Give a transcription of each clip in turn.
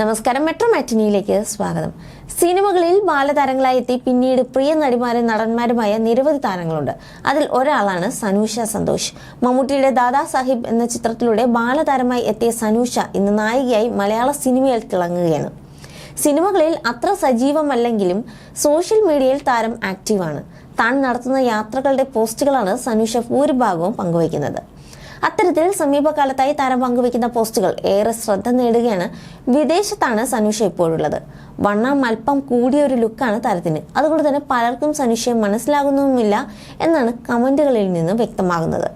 നമസ്കാരം. മെട്രോ മാറ്റിനിയിലേക്ക് സ്വാഗതം. സിനിമകളിൽ ബാലതാരങ്ങളായി എത്തി പിന്നീട് പ്രിയ നടിമാരും നടന്മാരുമായ നിരവധി താരങ്ങളുണ്ട്. അതിൽ ഒരാളാണ് സനൂഷ സന്തോഷ്. മമ്മൂട്ടിയുടെ ദാദാ സാഹിബ് എന്ന ചിത്രത്തിലൂടെ ബാലതാരമായി എത്തിയ സനൂഷ ഇന്ന് നായികയായി മലയാള സിനിമയിൽ തിളങ്ങുകയാണ്. സിനിമകളിൽ അത്ര സജീവമല്ലെങ്കിലും സോഷ്യൽ മീഡിയയിൽ താരം ആക്റ്റീവാണ്. താൻ നടത്തുന്ന യാത്രകളുടെ പോസ്റ്റുകളാണ് സനൂഷ ഭൂരിഭാഗവും പങ്കുവയ്ക്കുന്നത്. അത്തരത്തിൽ സമീപകാലത്തായി താരം പങ്കുവയ്ക്കുന്ന പോസ്റ്റുകൾ ഏറെ ശ്രദ്ധ നേടുകയാണ് വിദേശത്താണ് സനുഷ ഇപ്പോഴുള്ളത്. വണ്ണം അല്പം കൂടിയ ഒരു ലുക്കാണ് താരത്തിന്. അതുകൊണ്ട് തന്നെ പലർക്കും സനുഷയെ മനസ്സിലാകുന്നുമില്ല എന്നാണ് കമന്റുകളിൽ നിന്ന് വ്യക്തമാകുന്നത്.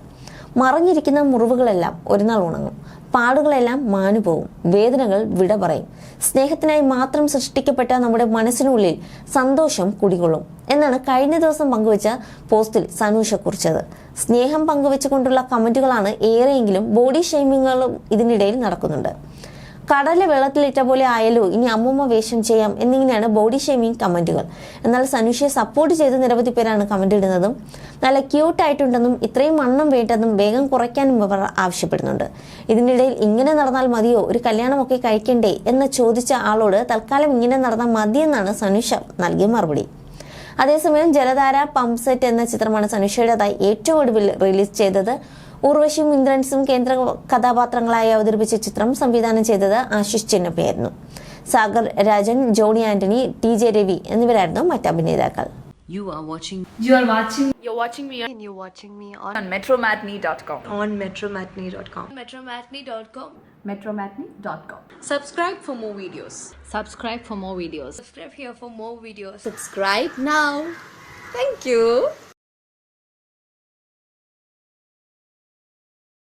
മറഞ്ഞിരിക്കുന്ന മുറിവുകളെല്ലാം ഒരു നാൾ ഉണങ്ങും. പാടുകളെല്ലാം മാനുപോകും വേദനകൾ വിട പറയും. സ്നേഹത്തിനായി മാത്രം സൃഷ്ടിക്കപ്പെട്ട നമ്മുടെ മനസ്സിനുള്ളിൽ സന്തോഷം കുടികൊള്ളും. എന്നാണ് കഴിഞ്ഞ ദിവസം പങ്കുവച്ച പോസ്റ്റിൽ സനൂഷ കുറിച്ചത്. സ്നേഹം പങ്കുവെച്ചുകൊണ്ടുള്ള കമന്റുകളാണ് ഏറെയെങ്കിലും ബോഡി ഷെയ്മിങ്ങുകളും ഇതിനിടയിൽ നടക്കുന്നുണ്ട്. കടൽ വെള്ളത്തിലിട്ട പോലെ ആയാലോ ഇനി അമ്മൂമ്മ വേഷം ചെയ്യാം എന്നിങ്ങനെയാണ് ബോഡി ഷെയ്മിങ് കമന്റുകൾ. എന്നാൽ സനുഷയെ സപ്പോർട്ട് ചെയ്ത് നിരവധി പേരാണ് കമന്റ് ഇടുന്നതും നല്ല ക്യൂട്ട് ആയിട്ടുണ്ടെന്നും ഇത്രയും വണ്ണം വേണ്ടെന്നും വേഗം കുറയ്ക്കാനും ഇവർ ആവശ്യപ്പെടുന്നുണ്ട്. ഇതിനിടയിൽ ഇങ്ങനെ നടന്നാൽ മതിയോ? ഒരു കല്യാണമൊക്കെ കഴിക്കണ്ടേ? എന്ന് ചോദിച്ച ആളോട് തൽക്കാലം ഇങ്ങനെ നടന്നാൽ മതിയെന്നാണ് സനുഷ നൽകിയ മറുപടി. അതേസമയം ജലധാര പമ്പ് സെറ്റ് എന്ന ചിത്രമാണ് സനുഷയുടേതായി ഏറ്റവും ഒടുവിൽ റിലീസ് ചെയ്തത്. ഉർവശിയും ഇന്ദ്രൻസും കേന്ദ്ര കഥാപാത്രങ്ങളായി അവതരിപ്പിച്ച ചിത്രം സംവിധാനം ചെയ്തത് Ashish ചിന്നപ്പയായിരുന്നു Sagar Rajan Johnny Antony T J Ravi എന്നിവരായിരുന്നു മറ്റ് അഭിനേതാക്കൾ You are watching You are watching You're watching me and you're watching me on, on metromatney.com. on metromatney.com. metromatney.com. Metromatney.com. Subscribe for more videos. subscribe for more videos. Subscribe here for more videos. Subscribe now. Thank you.